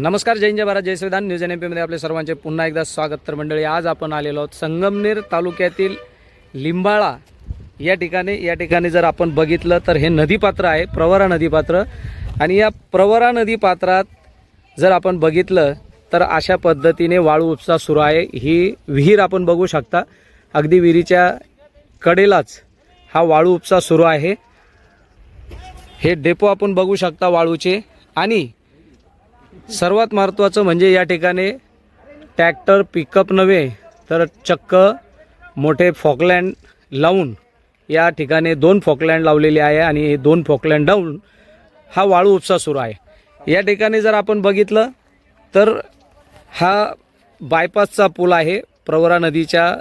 नमस्कार जय जय भारत जय श्रीदान न्यूज एन एम पीमध्ये आपले सर्वांचे पुन्हा एकदा स्वागत तर मंडळी आज आपण आलेलो आहोत संगमनेर तालुक्यातील लिंबाळा. या ठिकाणी या ठिकाणी जर आपण बघितलं तर हे नदीपात्र आहे प्रवरा नदीपात्र. आणि या प्रवरा नदीपात्रात जर आपण बघितलं तर अशा पद्धतीने वाळू उपसा सुरू आहे. ही विहीर आपण बघू शकता. अगदी विहिरीच्या कडेलाच हा वाळू उपसा सुरू आहे. हे डेपो आपण बघू शकता वाळूचे. आणि सर्वात महत्त्वाचं म्हणजे या ठिकाणी टॅक्टर पिकअप नव्हे तर चक्क मोठे फॉकलँड लावून या ठिकाणी दोन फॉकलँड लावलेले आहे आणि हे दोन फॉकलँड लावून हा वाळू उपसा सुरू आहे. या ठिकाणी जर आपण बघितलं तर हा बायपासचा पूल आहे प्रवरा नदीच्या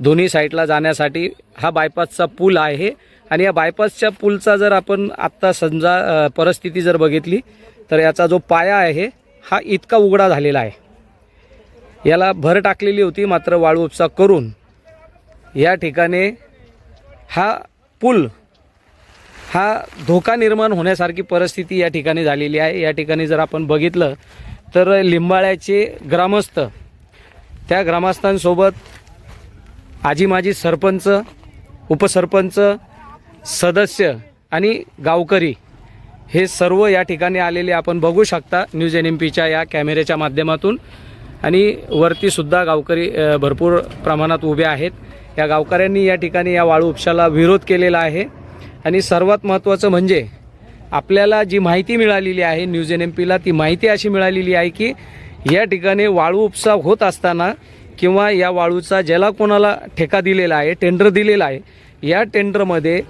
दोन्ही साईडला जाण्यासाठी. हा बायपासचा पूल आहे आणि या बायपासच्या पूलचा जर आपण आत्ता समजा परिस्थिती जर बघितली तर याचा जो पाया आहे हा इतका उघडा झालेला आहे. याला भर टाकलेली होती मात्र वाळू उपसा करून. या ठिकाणी हा पूल हा धोका निर्माण होण्यासारखी परिस्थिती या ठिकाणी झालेली आहे. या ठिकाणी जर आपण बघितलं तर लिंबाळ्याचे ग्रामस्थ त्या ग्रामस्थांसोबत आजी माजी सरपंच उपसरपंच सदस्य आणि गावकरी हे सर्व या ठिकाणी आलेले आपण बघू शकता. न्यूज एन एम पीच्या या कॅमेऱ्याच्या माध्यमातून. आणि वरतीसुद्धा गावकरी भरपूर प्रमाणात उभे आहेत. या गावकऱ्यांनी या ठिकाणी या वाळू उपशाला विरोध केलेला आहे. आणि सर्वात महत्त्वाचं म्हणजे आपल्याला जी माहिती मिळालेली आहे न्यूज एन एम पीला ती माहिती अशी मिळालेली आहे की या ठिकाणी वाळू उपसा होत असताना किंवा या वाळूचा ज्याला कोणाला ठेका दिलेला आहे टेंडर दिलेला आहे या टेंडरमध्ये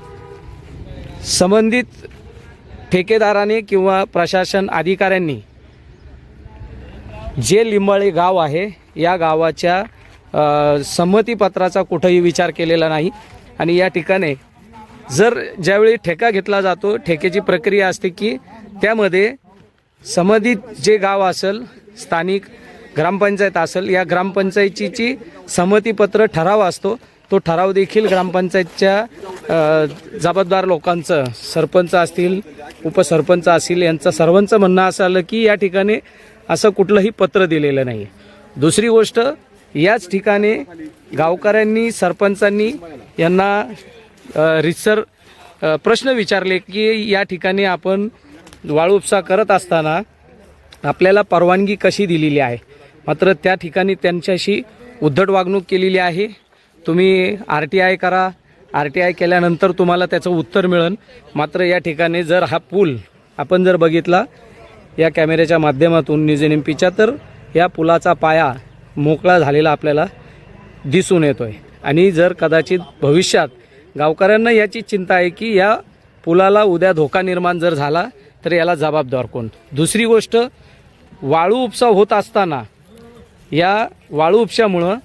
संबंधित ठेकेदाराने किंवा प्रशासन अधिकाऱ्यांनी जे लिंबाळे गाव आहे या गावाच्या संमतीपत्राचा कुठंही विचार केलेला नाही. आणि या ठिकाणी जर ज्यावेळी ठेका घेतला जातो ठेकेची प्रक्रिया असते की त्यामध्ये संबंधित जे गाव असेल स्थानिक ग्रामपंचायत असेल या ग्रामपंचायतीची संमतीपत्र ठराव असतो. तो ठराव देखील ग्रामपंचायतच्या जबाबदार लोकांचं सरपंच असतील उपसरपंच असतील यांचं सर्वांचं म्हणणं असं आलं की या ठिकाणी असं कुठलंही पत्र दिलेलं नाही. दुसरी गोष्ट याच ठिकाणी गावकऱ्यांनी सरपंचांनी यांना रितसर प्रश्न विचारले की या ठिकाणी आपण वाळू उपसा करत असताना आपल्याला परवानगी कशी दिलेली आहे? मात्र त्या ठिकाणी त्यांच्याशी उद्धट वागणूक केलेली आहे. तुम्ही आर टी आय करा. आर टी आय केल्यानंतर तुम्हाला त्याचं उत्तर मिळेल. मात्र या ठिकाणी जर हा पूल आपण जर बघितला या कॅमेऱ्याच्या माध्यमातून निजेन एम पीच्या तर या पुलाचा पाया मोकळा झालेला आपल्याला दिसून येतो आहे आणि जर कदाचित भविष्यात गावकऱ्यांना याची चिंता आहे की या पुलाला उद्या धोका निर्माण जर झाला तर याला जबाबदार कोण? दुसरी गोष्ट वाळू उपसा होत असताना या वाळू उपशामुळं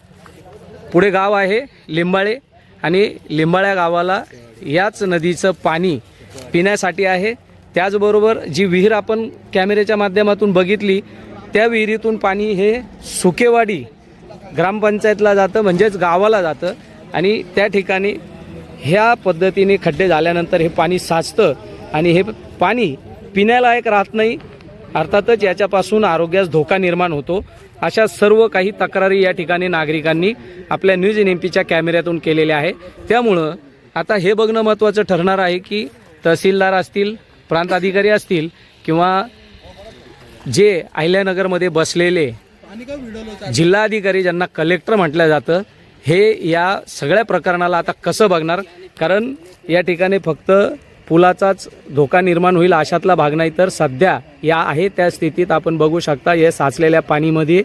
पुढे गाव आहे लिंबाळे आणि लिंबाळ्या गावाला याच नदीचं पाणी पिण्यासाठी आहे. त्याचबरोबर जी विहीर आपण कॅमेऱ्याच्या माध्यमातून बघितली त्या विहिरीतून पाणी हे सुकेवाडी ग्रामपंचायतला जातं म्हणजेच गावाला जातं आणि त्या ठिकाणी ह्या पद्धतीने खड्डे झाल्यानंतर हे पाणी साचतं आणि हे पाणी पिण्यालायक राहत नाही. अर्थातच याच्यापासून आरोग्यास धोका निर्माण होतो. अशा सर्व काही तक्रारी या ठिकाणी नागरिकांनी आपल्या न्यूज एन एम पीच्या कॅमेऱ्यातून केलेल्या आहे त्यामुळं आता हे बघणं महत्त्वाचं ठरणार आहे की तहसीलदार असतील प्रांत अधिकारी असतील किंवा जे अहिल्यानगरमध्ये बसलेले जिल्हाधिकारी ज्यांना कलेक्टर म्हटलं जातं हे या सगळ्या प्रकरणाला आता कसं बघणार? कारण या ठिकाणी फक्त पुलाचाच धोका निर्माण होईल अशातला भाग नाही तर सध्या या आहे त्या स्थितीत आपण बघू शकता या साचलेल्या पाणीमध्ये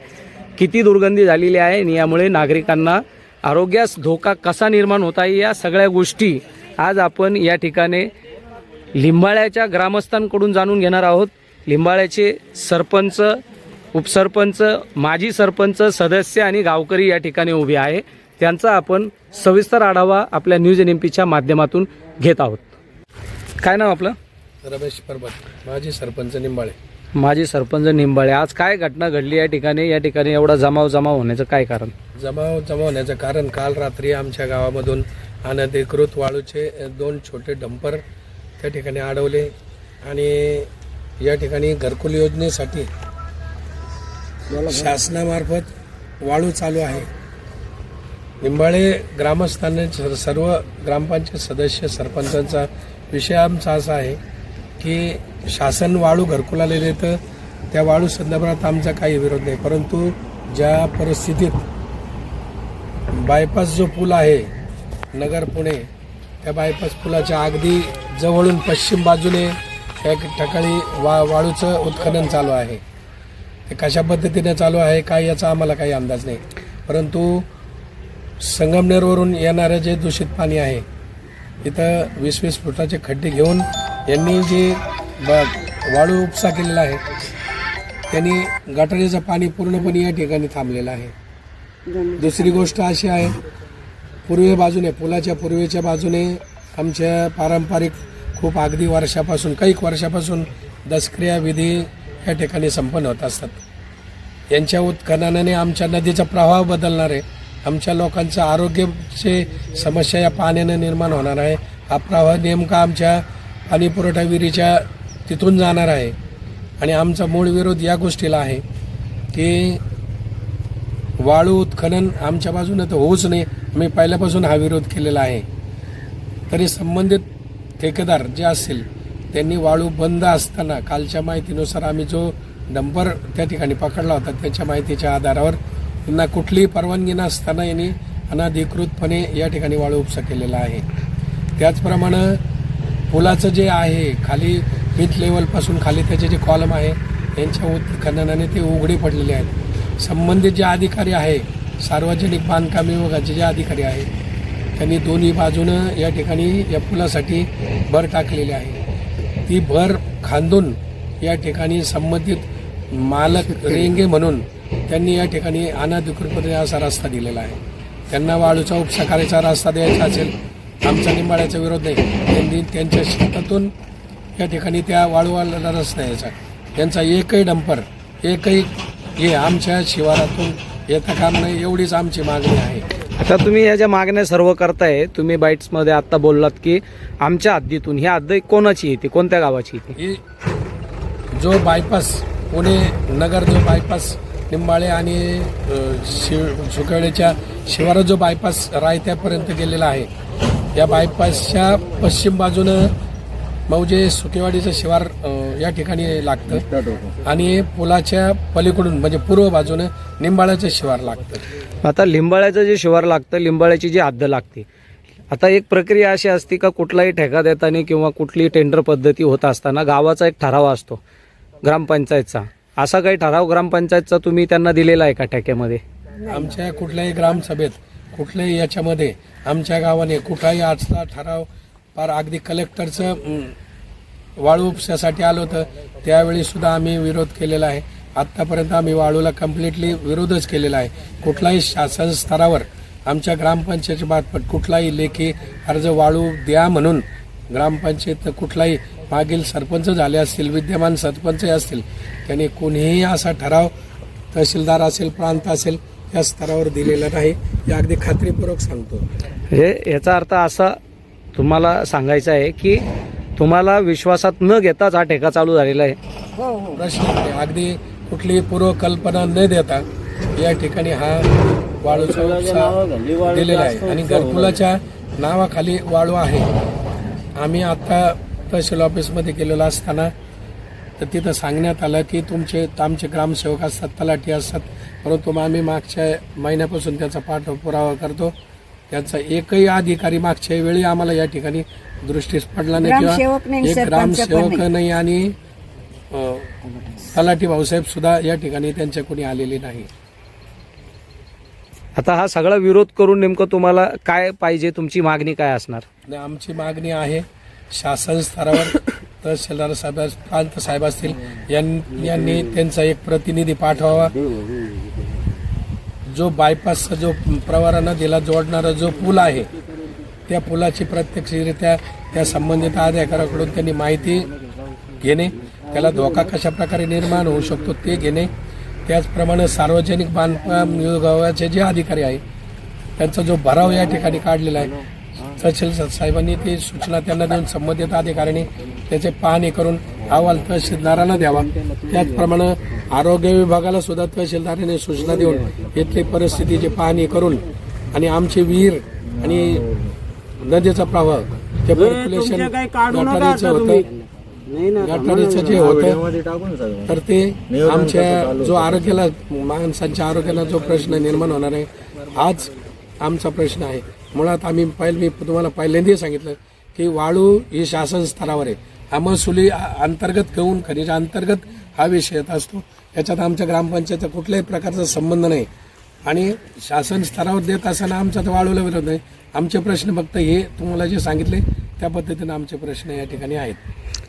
किती दुर्गंधी झालेली आहे आणि यामुळे नागरिकांना आरोग्यास धोका कसा निर्माण होत आहे या सगळ्या गोष्टी आज आपण या ठिकाणी लिंबाळ्याच्या ग्रामस्थांकडून जाणून घेणार आहोत. लिंबाळ्याचे सरपंच उपसरपंच माजी सरपंच सदस्य आणि गावकरी या ठिकाणी उभे आहे. त्यांचा आपण सविस्तर आढावा आपल्या न्यूज एन एम पीच्या माध्यमातून घेत आहोत. काय नाव आपलं? रमेश परबत माजी सरपंच निंबाळे. माजी सरपंच निंबाळे. आज काय घटना घडली या ठिकाणी? या ठिकाणी एवढा जमाव जमाव होण्याचं काय कारण? जमाव जमावण्याचं कारण काल रात्री आमच्या गावामधून अनधिकृत वाळूचे दोन छोटे डंपर त्या ठिकाणी अडवले आणि या ठिकाणी घरकुल योजनेसाठी शासनामार्फत वाळू चालू आहे. निंबाळे ग्रामस्थांनी सर- सर्व ग्रामपंचायत सदस्य सरपंचांचा विषय आमचा असा आहे की शासन वाळू घरकुलाला देतं त्या वाळू संदर्भात आमचा काही विरोध नाही. परंतु ज्या परिस्थितीत बायपास जो पूल आहे नगर पुणे त्या बायपास पुलाच्या अगदी जवळून पश्चिम बाजूने त्या ठिकाणी वा वाळूचं उत्खनन चालू आहे. ते कशा पद्धतीने चालू आहे काय याचा आम्हाला काही अंदाज नाही. परंतु संगमनेरवरून येणारं जे दूषित पाणी आहे इथं वीस वीस फुटाचे खड्डे घेऊन यांनी जे ब वाळू उपसा केलेला आहे त्यांनी गटारीचं पाणी पूर्णपणे या ठिकाणी थांबलेलं आहे. दुसरी गोष्ट अशी आहे पूर्वे बाजूने पुलाच्या पूर्वेच्या बाजूने आमच्या पारंपरिक खूप अगदी वर्षापासून काही वर्षापासून दसक्रिया विधी या ठिकाणी संपन्न होत असतात. यांच्या उत्खननाने आमच्या नदीचा प्रवाह बदलणार आहे. आमच्या लोकांचं आरोग्याचे समस्या या पाण्यानं निर्माण होणार आहे. हा प्रवाह नेमका आमच्या पाणी पुरवठा विहिरीच्या तिथून जाणार आहे. आणि आमचा मूळ विरोध या गोष्टीला आहे की वाळू उत्खनन आमच्या बाजूनं तर होऊच नाही. आम्ही पहिल्यापासून हा विरोध केलेला आहे. तरी संबंधित ठेकेदार जे असतील त्यांनी वाळू बंद असताना कालच्या माहितीनुसार आम्ही जो डंपर त्या ठिकाणी पकडला होता त्याच्या माहितीच्या आधारावर त्यांना कुठलीही परवानगी नसताना यांनी अनधिकृतपणे या ठिकाणी वाळू उपसा केलेला आहे. त्याचप्रमाणे पुलाचं जे आहे खाली विथ लेवलपासून खाली त्याचे जे कॉलम आहे यांच्या उत्खननाने ते उघडे पडलेले आहेत. संबंधित जे अधिकारी आहे सार्वजनिक बांधकाम विभागाचे जे अधिकारी आहे त्यांनी दोन्ही बाजूनं या ठिकाणी या पुलासाठी भर टाकलेली आहे. ती भर खांदून या ठिकाणी संबंधित मालक रेंगे म्हणून त्यांनी या ठिकाणी अनधिकृतपणे असा रस्ता दिलेला आहे. त्यांना वाळूचा उपसा करायचा रस्ता द्यायचा असेल आमचा निंबाळ्याचा विरोध नाही. त्यांनी त्यांच्या शेतातून या ठिकाणी त्या वाळूवाला रस्ता यायचा त्यांचा एकही डंपर एकही हे आमच्या शिवारातून येता काम नाही एवढीच आमची मागणी आहे. आता तुम्ही या ज्या मागण्या सर्व करताय तुम्ही बाईट्समध्ये आत्ता बोललात की आमच्या हद्दीतून ही हद्द कोणाची येते कोणत्या गावाची येते? ही जो बायपास पुणे नगर जो बायपास निंबाळे आणि शिव सुकवड्याच्या शिवारात जो बायपास रायत्यापर्यंत गेलेला आहे. या बायपासच्या पश्चिम बाजूनं मौजे सुकेवाडीचं शिवार या ठिकाणी लागतं. आणि पुलाच्या पलीकडून म्हणजे पूर्व बाजूनं निंबाळ्याचं शिवार लागतं. आता लिंबाळ्याचं जे शिवार लागतं लिंबाळ्याची जी हद्द लागते आता एक प्रक्रिया अशी असते का कुठलाही ठेका देताना किंवा कुठली टेंडर पद्धती होत असताना गावाचा एक ठराव असतो ग्रामपंचायतचा. असा काही ठराव ग्रामपंचायतचा तुम्ही त्यांना दिलेला आहे का ठेक्यामध्ये? आमच्या कुठल्याही ग्रामसभेत कुठल्याही याच्यामध्ये आमच्या गावाने कुठलाही आजचा ठराव फार अगदी कलेक्टरचं अं, वाळू उपशासाठी आलो होतं. त्यावेळी सुद्धा आम्ही विरोध केलेला आहे. आत्तापर्यंत आम्ही वाळूला कम्प्लिटली विरोधच केलेला आहे. कुठलाही शासन स्तरावर आमच्या ग्रामपंचायतीच्या मार्फत कुठलाही लेखी अर्ज वाळू द्या म्हणून ग्रामपंचायत कुठलाही मागील सरपंच झाले असतील विद्यमान सरपंच असतील त्यांनी कोणीही असा ठराव तहसीलदार असेल प्रांत असेल या स्तरावर दिलेला नाही. हे अगदी खात्रीपूर्वक सांगतो. हे याचा अर्थ असा तुम्हाला सांगायचा आहे की तुम्हाला विश्वासात न घेताच हा ठेका चालू झालेला आहे. प्रश्न नाही. अगदी कुठलीही पूर्वकल्पना न देता या ठिकाणी हा वाळूचा उपसा दिलेला आहे. आणि घरकुलाच्या नावाखाली वाळू आहे. आम्ही आता तहसील ऑफिसमध्ये गेलेलो असताना तर तिथं सांगण्यात आलं की तुमचे आमचे ग्रामसेवक असतात तलाठी असतात. परंतु मग आम्ही मागच्या महिन्यापासून त्याचा पाठपुरावा करतो. त्यांचा एकही अधिकारी मागच्या वेळी आम्हाला या ठिकाणी दृष्टीस पडला नाही ग्रामसेवक नाही, एक ग्रामसेवक नाही. आणि तलाठी भाऊसाहेब सुद्धा या ठिकाणी त्यांच्या कोणी आलेले नाही. आता हा सगळा विरोध करून नेमकं तुम्हाला काय पाहिजे? तुमची मागणी काय असणार? आमची मागणी आहे शासन स्तरावर तहसीलदार साहेब प्रांत साहेब असतील यां- यांनी त्यांचा एक प्रतिनिधी पाठवावा. जो बायपासचा जो प्रवारानं दिला जोडणारा जो पूल आहे त्या पुलाची प्रत्यक्षरित्या त्या संबंधित अधिकाऱ्याकडून त्यांनी माहिती घेणे त्याला धोका कशा प्रकारे निर्माण होऊ शकतो ते घेणे त्याचप्रमाणे सार्वजनिक बांधकाम विभागाचे जे अधिकारी आहे त्यांचा जो भराव या ठिकाणी काढलेला आहे तहसील साहेबांनी ती सूचना त्यांना देऊन संबंधित अधिकाऱ्यांनी त्याचे पाहणी करून अहवाल तहसीलदारांना द्यावा. त्याचप्रमाणे आरोग्य विभागाला सुद्धा तहसीलदाराने सूचना देऊन इथली परिस्थितीची पाहणी करून आणि आमचे विहीर आणि नदीचा प्रवाह ते पर्क्युलेशन गटारीचं होतं गटारीचं जे होतं तर ते आमच्या जो आरोग्याला माणसांच्या आरोग्याला जो प्रश्न निर्माण होणार आहे आज आमचा प्रश्न आहे. मुळात आम्ही पहिले मी तुम्हाला पहिल्यांदाही सांगितलं की वाळू ही शासन स्तरावर आहे. हा महसुली अंतर्गत घेऊन खनिज अंतर्गत हा विषय येत असतो. याच्यात आमच्या ग्रामपंचायतचा कुठल्याही प्रकारचा संबंध नाही. आणि शासन स्तरावर देत असताना आमचा तर वाळूला विरोध नाही. आमचे प्रश्न फक्त हे तुम्हाला जे सांगितले त्या पद्धतीने आमचे प्रश्न या ठिकाणी आहेत.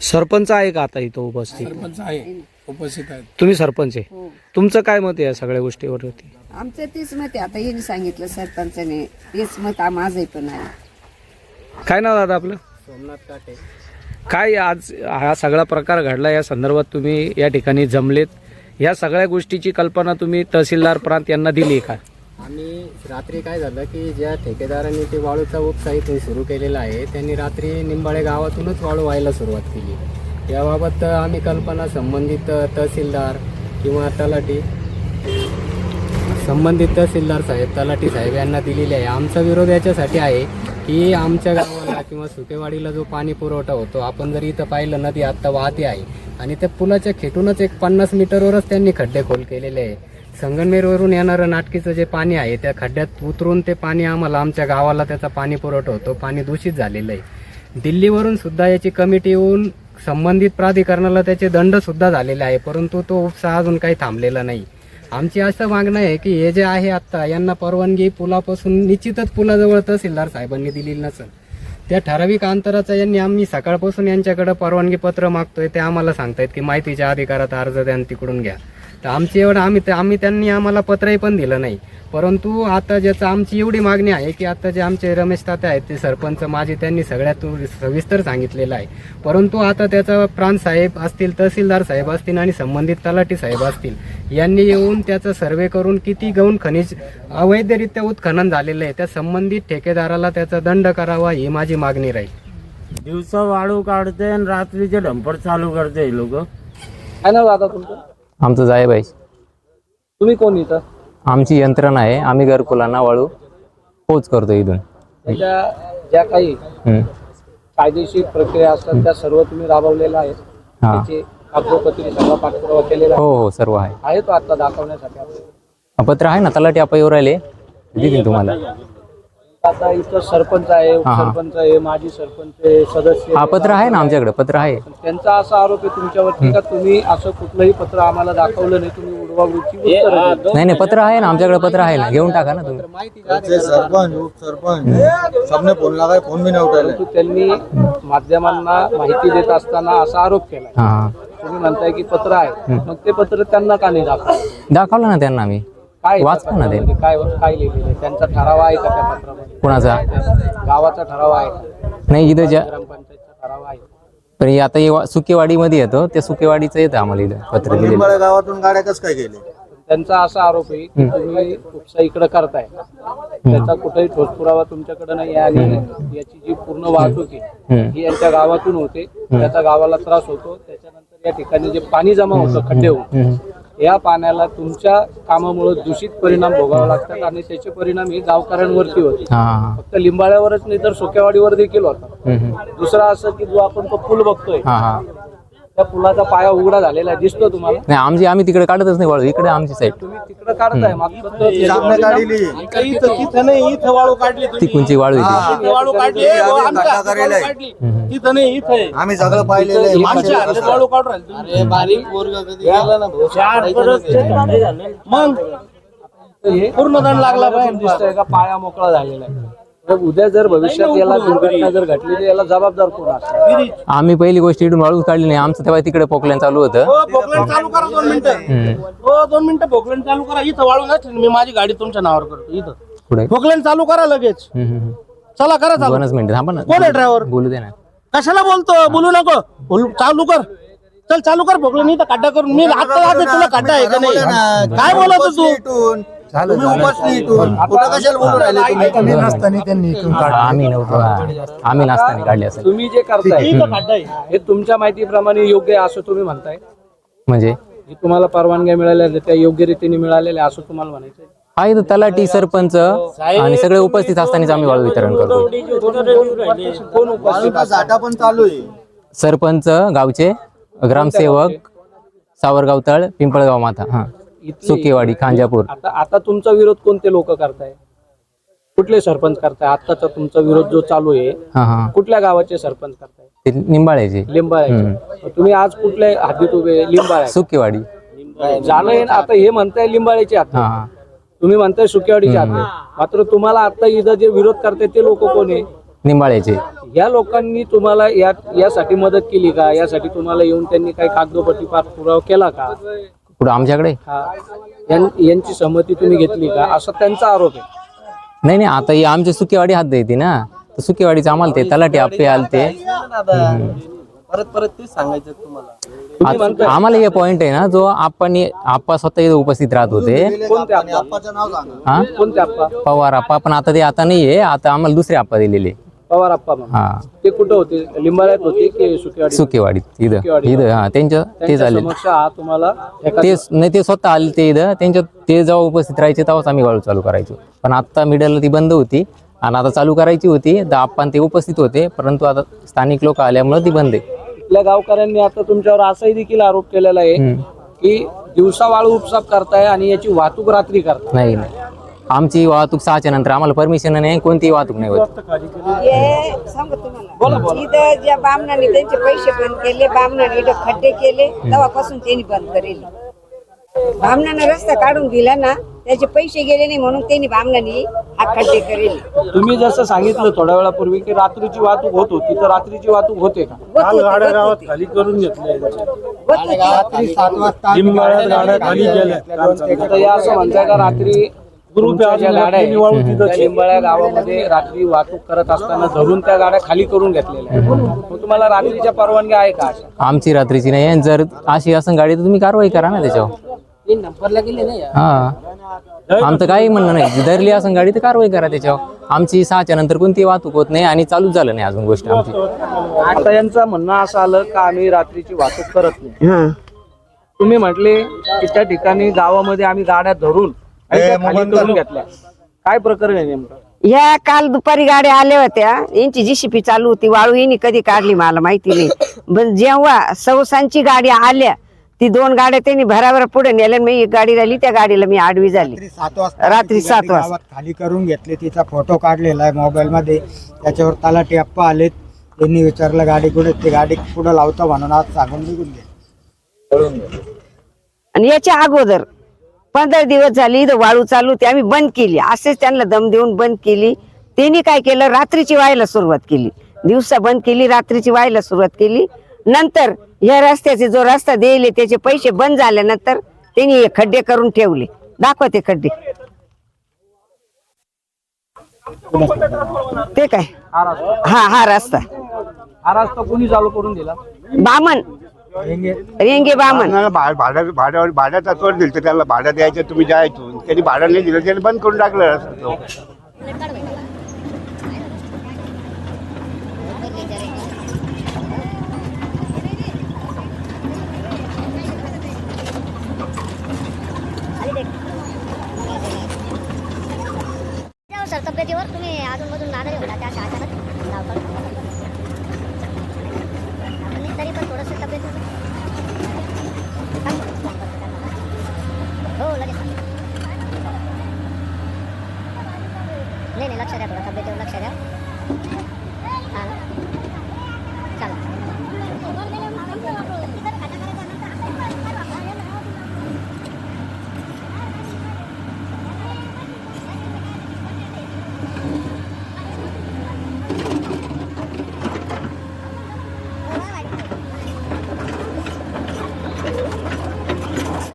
सरपंच आहे का आता इथं उपस्थित? सरपंच आहे उपस्थित आहेत. तुम्ही सरपंच आहे. हो. तुमचं काय मत आहे या सगळ्या गोष्टीवरती? आमचं तेच मत आहे. आता यांनी सांगितलं सरपंचाने तेच मत आ- माझंही पण आहे. काय नाव दादा आपलं? सोमनाथ काटे. काय आज हा सगळा प्रकार घडला या संदर्भात तुम्ही या ठिकाणी जमलेत. या सगळ्या गोष्टीची कल्पना तुम्ही तहसीलदार प्रांत यांना दिली का? आम्ही रात्री काय झालं की ज्या ठेकेदारांनी ते वाळूचा उपसा इथे सुरू केलेला आहे त्यांनी रात्री निंबाळे गावातूनच वाळू व्हायला सुरुवात केली. याबाबत आम्ही कल्पना संबंधित तहसीलदार किंवा तलाठी संबंधित तहसीलदार साहेब तलाठी साहेब यांना दिलेली आहे. आमचा विरोध याच्यासाठी आहे की आमच्या गावाला किंवा सुकेवाडीला जो पाणी पुरवठा होतो आपण जर इथं पाहिलं नदी आत्ता वाहते आहे आणि त्या पुलाच्या खेटूनच एक पन्नास मीटरवरच त्यांनी खड्डे खोल केलेले आहे. संगमनेरवरून येणारं नाटकीचं जे पाणी आहे त्या खड्ड्यात उतरून ते पाणी आम्हाला आमच्या गावाला त्याचा पाणी पुरवठा होतो पाणी दूषित झालेलं आहे. दिल्लीवरून सुद्धा याची कमिटी येऊन संबंधित प्राधिकरणाला त्याचे दंडसुद्धा झालेले आहे परंतु तो उपसा अजून काही थांबलेला नाही. आमची असं मागणं आहे की हे जे आहे आत्ता यांना परवानगी पुलापासून निश्चितच पुलाजवळ तहसीलदार साहेबांनी दिलेली नसेल. त्या ठराविक अंतराचा यांनी आम्ही सकाळपासून यांच्याकडे परवानगी पत्र मागतोय ते आम्हाला सांगतायत की माहितीच्या अधिकारात अर्ज द्या तिकडून घ्या. तर आमची एवढं आम्ही आम्ही त्यांनी आम्हाला पत्रही पण दिलं नाही. परंतु आता ज्याचं आमची एवढी मागणी आहे की आता जे आमचे रमेश तात्या आहेत ते सरपंच माझे त्यांनी सगळ्यात सविस्तर सांगितलेलं आहे. परंतु आता त्याचा प्रांत साहेब असतील तहसीलदार साहेब असतील आणि संबंधित तलाठी साहेब असतील यांनी येऊन त्याचा सर्वे करून किती गौण खनिज अवैधरित्या उत्खनन झालेलं आहे त्या संबंधित ठेकेदाराला त्याचा दंड करावा ही माझी मागणी राहील. दिवसा वाळू काढते आणि रात्रीचे डंपर चालू करते लोक. काय नाव दादा तुमचं? आमचं जायबाई तुम्ही कोण इथं? आमची यंत्रणा आहे. आम्ही घरकुलांना वाळू पोच करतो इथून. त्याच्या ज्या काही हम्म. कायदेशीर प्रक्रिया असतात त्या सर्व तुम्ही राबवलेल्या आहेत. हा. त्याचे कागदोपत्री सगळा पाठपुरावा केलेला आहे. हो हो सर्व आहे. आहे तो आता दाखवण्यासाठी आपल्याला. पत्र आहे ना तलाठी आपण येऊ राहिले. देतील तुम्हाला. आता इथं सरपंच आहे. उपसरपंच आहे माजी सरपंच आहे सदस्य हा पत्र आहे ना आमच्याकडे? पत्र आहे. त्यांचा असा आरोप आहे तुमच्यावरती का तुम्ही असं कुठलंही पत्र आम्हाला दाखवलं नाही? तुम्ही उत्तरं दिली. नाही नाही पत्र आहे ना आमच्याकडे पत्र आहे ना. घेऊन टाका ना तुम्ही. माहिती सरपंच उप सरपंच सबने फोन लगाए फोन भी नहीं उठाए परंतु त्यांनी माध्यमांना माहिती देत असताना असा आरोप केलाय. हा हा. तुम्ही म्हणताय की पत्र आहे. मग ते पत्र त्यांना का नाही दाखवलं? दाखवलं ना त्यांना आम्ही काय ना ते. पत्रामध्ये काय काय लिहिलेलं आहे? त्यांचा ठराव आहे का त्या पत्रामध्ये? कोणाचा? गावाचा ठराव आहे का? नाही इथं ज्या ग्रामपंचायतचा ठराव आहे. पण हे आता हे वा- सुकेवाडीमध्ये येतं त्या सुकेवाडीचं येतं आम्हाला इथं पत्र दिलेलं. निंबाळे गावातून गाड्या कस काय गेले? त्यांचा असा आरोप आहे की तुम्ही उपसा इकडे करताय. त्याचा कुठेही ठोस पुरावा तुमच्याकडे नाही आहे आणि याची जी पूर्ण वाहतूक आहे हम्म. ही यांच्या गावातून होते. त्याचा गावाला त्रास होतो. त्याच्यानंतर या ठिकाणी जे पाणी जमा होतं खड्डे होऊन हम्म. या पाण्याला तुमच्या कामामुळे दूषित परिणाम भोगावे लागतात आणि त्याचे परिणाम हे गावकऱ्यांवरती होते. हा. फक्त लिंबाळ्यावरच नाही तर सोकेवाडीवर देखील होता. दुसरा असं की जो आपण तो पूल बघतोय हा. त्या पुलाचा पाया उघडा झालेला आहे. दिसतो तुम्हाला? नाही आमची आम्ही तिकडे काढतच नाही वाळू. इकडे आमची साईड तुम्ही तिकडे काढताय. सामने काढली तिथं नाही इथं वाळू काढली ती कोणची वाळू आहे ती? वाळू काढली. तिथं नाही इथं आहे. आम्ही सगळं पाहिलेलं आहे. आमच्या हातात वाळू काढून राहिले तुम्ही. चार. मग? पूर्ण दंड लागला पाहिजे दिसतंय का? पाया मोकळा झालेला आहे. उद्या जर भविष्यात याला दुर्घटना जर घडली तर याला जबाबदार कोण असणार? आम्ही पहिली गोष्ट इथून वाळू काढली नाही. आमचं तेव्हा तिकडे पोकल्यान चालू होतं. हो पोकलेन चालू करा दोन मिनिटं. हो दोन मिनिटं पोकलेन चालू करा. इथं वाळू नाही मी माझी गाडी तुमच्या नावावर करतो. इथं. पुढे. पोकलेन चालू करा लगेच. चला करा चालू. दोनच मिनिटं. थांबा ना. कोण आहे ड्रायव्हर बोलू दे ना. कशाला बोलतो? बोलू नको. बोल- चालू कर. चल चालू कर भोगलं नाही तर खड्डा करून. मी आता तुला खड्डा आहे का नाही? काय बोलत तू इथून तुम्ही उपसली इथून. कुठं कशाला बोलून राहिले तुम्ही? आम्ही नव्हतो हा. आम्ही नसताना काढली असेल तुम्ही जे करताय हे तुमच्या माहितीप्रमाणे योग्य आहे असं तुम्ही म्हणताय? म्हणजे? जे तुम्हाला परवानग्या मिळाल्या आहेत, त्या योग्य रीतीने मिळालेल्या आहे, असं तुम्हाला म्हणायचं आहे? आहे इथं तलाठी सरपंच आणि सगळे उपस्थित असतानाच आम्ही वाळू वितरण करतो कोण उपस्थित वाळूचा साठा पण चालू आहे. सरपंच गावचे ग्रामसेवक सावरगाव तळ पिंपळगाव माथा हा. सुकेवाडी खांजापूर. आता आता तुमचा विरोध कोणते लोक करताय? कुठले सरपंच करताय? आत्ताचा तुमचा विरोध जो चालू आहे हा हा. कुठल्या गावाचे सरपंच करताय? ते निंबाळ्याचे. लिंबाळ्याचे तुम्ही आज कुठल्या हद्दीत उभे लिंबाळ्या सुकेवाडी. झालंय ना आता हे म्हणताय लिंबाळ्याचे हात. हा तुम्ही म्हणताय सुकेवाडीचे हात. मात्र तुम्हाला आता इथं जे विरोध करताय ते लोक कोण आहे? निंबाळ्याचे. या लोकांनी तुम्हाला या यासाठी मदत केली का? यासाठी तुम्हाला येऊन त्यांनी काही कागदोपत्री पाठपुरावा केला का? पुढं आमच्याकडे? हा. यां- यांची संमती तुम्ही घेतली का? असा त्यांचा आरोप आहे. नाही नाही आता ही आमची सुकेवाडी हात येते ना. तर सुकेवाडीचं आम्हाला ते तलाठी आप्पे आलते. परत परत तेच सांगायचं तुम्हाला. आता आम्हाला हे पॉइंट आहे ना जो आपण आप्पा स्वतः इथं उपस्थित राहत होते. कोणते आप्पा आप्पाचं नाव सांगा हा? कोणते आप्पा पवार आप्पा पण आता ते आता नाहीये. आता आम्हाला दुसरे आप्पा दिलेले. पवार आप्पा हा. ते कुठं होते? लिंबाळ्यात होते की सुकेवाडी सुकेवाडीत इथं. सुकेवाडी. इथं हा त्यांच्या ते त्यांच्या झाले. समक्ष हा तुम्हाला ठेका ते नाही ते स्वतः आले ते इथं. त्यांच्या ते जेव्हा उपस्थित राहायचे तेव्हाच आम्ही वाळू चालू करायचो. पण आता मीडियाला ती बंद होती आणि आता चालू करायची होती. तर आपण ते उपस्थित होते परंतु आता स्थानिक लोक आल्यामुळे ती बंद आहे. इथल्या गावकऱ्यांनी आता तुमच्यावर असाही देखील आरोप केलेला आहे हम्म. की दिवसा वाळू उपसाप करताय आणि याची वाहतूक रात्री करताय. नाही नाही. आमची वाहतूक सहाच्या नंतर आम्हाला परमिशन नाही कोणतीही वाहतूक नाही होत. हे सांगू तुम्हाला. इथं ज्या बामणाने त्यांचे पैसे बंद केले बामणाने इथं खड्डे केले तेव्हापासून त्यांनी बंद करेल. बामणानं रस्ता काढून दिला ना त्याचे पैसे गेले नाही म्हणून त्यांनी बामणाने हा खड्डे करेल. तुम्ही जसं सांगितलं थोड्या वेळापूर्वी की रात्रीची वाहतूक होत होती तर रात्रीची वाहतूक होते का? होत होती, होत होती. खाली करून घेतले होत होती. रात्री सात वाजता गाड्या खाली गेल्या. आता या असं म्हणताय का रात्री तुमच्या गाड्या लिंबाळ्या गावामध्ये रात्री वाहतूक करत असताना धरून त्या गाड्या खाली करून घेतलेल्या आहेत. मग तुम्हाला रात्रीच्या परवानग्या आहे का अशा? आमची रात्रीची नाही आणि जर अशी असं गाडी तर तुम्ही कारवाई करा ना त्याच्यावर. हा. आमचं काही म्हणणं नाही. धरली असं गाडी तर कारवाई करा त्याच्यावर. आमची सहाच्या नंतर कोणती वाहतूक होत नाही आणि चालूच झालं नाही अजून गोष्ट आमची. आता यांचं म्हणणं असं आलं का आम्ही रात्रीची वाहतूक करत नाही. तुम्ही म्हटले की त्या ठिकाणी गावामध्ये आम्ही गाड्या धरून आणि त्या खाली करून घेतल्या काय प्रकरण आहे नेमकं? ह्या काल दुपारी गाड्या आल्या होत्या. यांची जीसीपी चालू होती. वाळू यांनी कधी काढली मला माहिती नाही. पण जेव्हा सवसांची गाडी आल्या ती दोन गाड्या त्यांनी भराभर पुढे नेल्या मी एक गाडी राहिली त्या गाडीला मी आडवी झाली. रात्री सात वाजता रात्री ती सात गाडी वाजता. गावात खाली करून घेतली. तिचा फोटो काढलेला आहे मोबाईल मध्ये त्याच्यावर तलाठी अप्पा आलेत. त्यांनी विचारलं गाडी कुठे ते गाडी पुढे लावतो म्हणून आज सांगून निघून गेले. आणि याच्या अगोदर पंधरा दिवस झाली इथं वाळू चालू होती आम्ही बंद केली. असेच त्यांना दम देऊन बंद केली. त्यांनी काय केलं? रात्रीची व्हायला सुरुवात केली. दिवसा बंद केली रात्रीची व्हायला सुरुवात केली. नंतर या रस्त्याचे जो रस्ता दिले त्याचे पैसे बंद झाल्यानंतर त्यांनी हे खड्डे करून ठेवले. दाखवा ते खड्डे. ते काय? हा हा हा रस्ता. हा रस्ता कोणी चालू करून दिला? बामन. रेंगे बामन भाड्या भाड्या भाड्याचा तोड दिलं तर त्याला भाडं द्यायचं तुम्ही जायचो त्यांनी भाडं नाही दिलं त्यांनी बंद करून टाकलं रस्ता तो. जाऊ सर तब्येतीवर तुम्ही अजून मधून नादारी होता त्या अशा अचानक धावपळ.